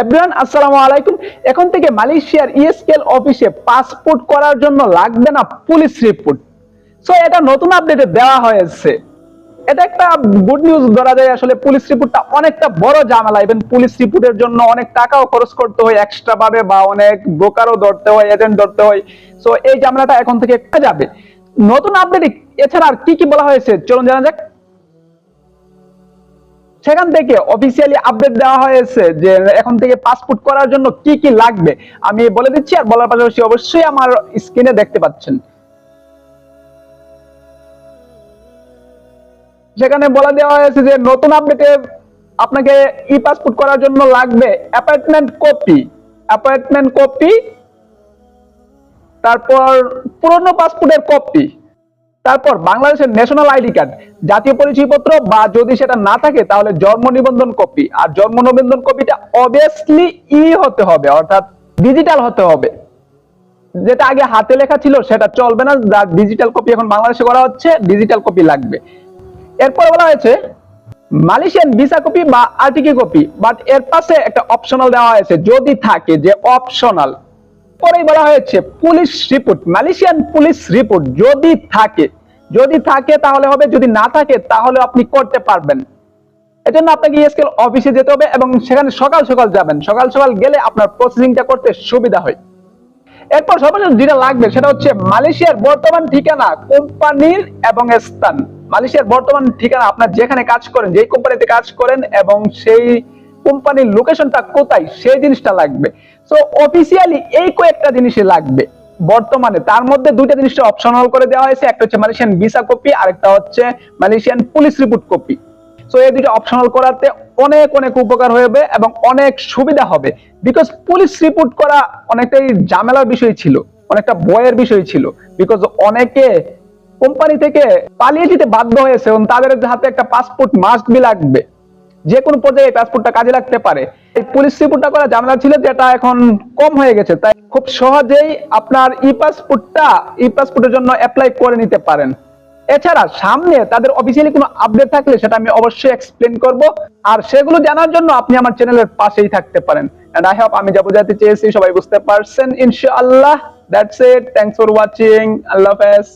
Everyone আসসালামু আলাইকুম। এখন থেকে মালয়েশিয়ার ইএসকেল অফিসে পাসপোর্ট করার জন্য লাগবে না পুলিশ রিপোর্ট সো এটা নতুন আপডেটে দেওয়া হয়েছে। এটা একটা গুড নিউজ ধরা যায়, আসলে পুলিশ রিপোর্টটা অনেকটা বড় ঝামেলা। ইভেন পুলিশ রিপোর্টের জন্য অনেক টাকাও খরচ করতে হয় এক্সট্রা ভাবে বা অনেক ব্রোকারও ধরতে হয় এজেন্ট ধরতে হয়। সো এই ঝামেলাটা এখন থেকে যাবে। নতুন আপডেট এছাড়া আর কি কি বলা হয়েছে? চলুন জানা যাক। সেখান থেকে অফিসিয়ালি আপডেট দেওয়া হয়েছে যে এখন থেকে পাসপোর্ট করার জন্য কি কি লাগবে। আমি বলে দিচ্ছি, আর বলার পাশাপাশি অবশ্যই আমার স্ক্রিনে দেখতে পাচ্ছেন। সেখানে বলে দেওয়া হয়েছে যে নতুন আপডেটে আপনাকে ই পাসপোর্ট করার জন্য লাগবে অ্যাপয়েন্টমেন্ট কপি অ্যাপয়েন্টমেন্ট কপি তারপর পুরনো পাসপোর্টের কপি তারপর বাংলাদেশের ন্যাশনাল আইডি কার্ড জাতীয় পরিচয়পত্র, বা যদি সেটা না থাকে, তাহলে জন্ম নিবন্ধন কপি আর জন্ম নিবন্ধন কপিটা অবভিয়াসলি ই হতে হবে, অর্থাৎ ডিজিটাল হতে হবে। যেটা আগে হাতে লেখা ছিল, সেটা চলবে না যার ডিজিটাল কপি এখন বাংলাদেশে করা হচ্ছে ডিজিটাল কপি লাগবে। এরপর বলা হয়েছে, মালয়েশিয়ান ভিসা কপি বা আরটিকে কপি বাট এর পাশে একটা অপশনাল দেওয়া হয়েছে, যদি থাকে যে অপশনাল পরেই বলা হয়েছে, police report, Malaysian police report যদি থাকে যদি থাকে তাহলে হবে, যদি না থাকে তাহলে আপনি করতে পারবেন। এজন্য আপনাকে ইএসকেল অফিসে যেতে হবে এবং সেখানে সকাল সকাল যাবেন। সকাল সকাল গেলে আপনার প্রসেসিংটা করতে সুবিধা হয়। এরপর সর্বশেষ যেটা লাগবে সেটা হচ্ছে মালয়েশিয়ার বর্তমান ঠিকানা, কোম্পানির এবং স্থান। মালয়েশিয়ার বর্তমান ঠিকানা, আপনার যেখানে কাজ করেন, যেই কোম্পানিতে কাজ করেন এবং সেই কোম্পানির লোকেশনটা কোথায়, সেই জিনিসটা লাগবে। সো অফিসিয়ালি এই কয়েকটা জিনিসই লাগবে। বর্তমানে তার মধ্যে দুইটা জিনিসটা অপশনাল করে দেওয়া হয়েছে, একটা হচ্ছে মালয়েশিয়ান ভিসা কপি, আরেকটা হচ্ছে Malaysian police report copy. So এই দুটো অপশনাল করাতে অনেক অনেক উপকার হবে এবং অনেক সুবিধা হবে। বিকজ পুলিশ রিপোর্ট করা অনেকটাই ঝামেলার বিষয় ছিল, অনেকটা বয়ের বিষয় ছিল। বিকজ অনেকে কোম্পানি থেকে পালিয়ে যেতে বাধ্য হয়েছে এবং তাদের হাতে একটা পাসপোর্ট মাস্ট বি লাগবে। যে কোনো পর্যায়ে পাসপোর্টটা কাজে লাগতে পারে। এই পুলিশ রিপোর্টটা করা ঝামেলা ছিল যেটা এখন কম হয়ে গেছে, তাই খুব সহজেই আপনার ই পাসপোর্টটা ই পাসপোর্টের জন্য অ্যাপ্লাই করে নিতে পারেন। এছাড়া সামনে তাদের অফিসিয়ালি কোনো আপডেট থাকলে সেটা আমি অবশ্যই এক্সপ্লেন করব। আর সেগুলো জানার জন্য আপনি আমার চ্যানেলের পাশেই থাকতে পারেন। এন্ড আই হোপ আমি যা বোঝাতে চেয়েছি সবাই বুঝতে পারছেন। ইনশাআল্লাহ that's it thanks for watching আল্লাহ হাফেজ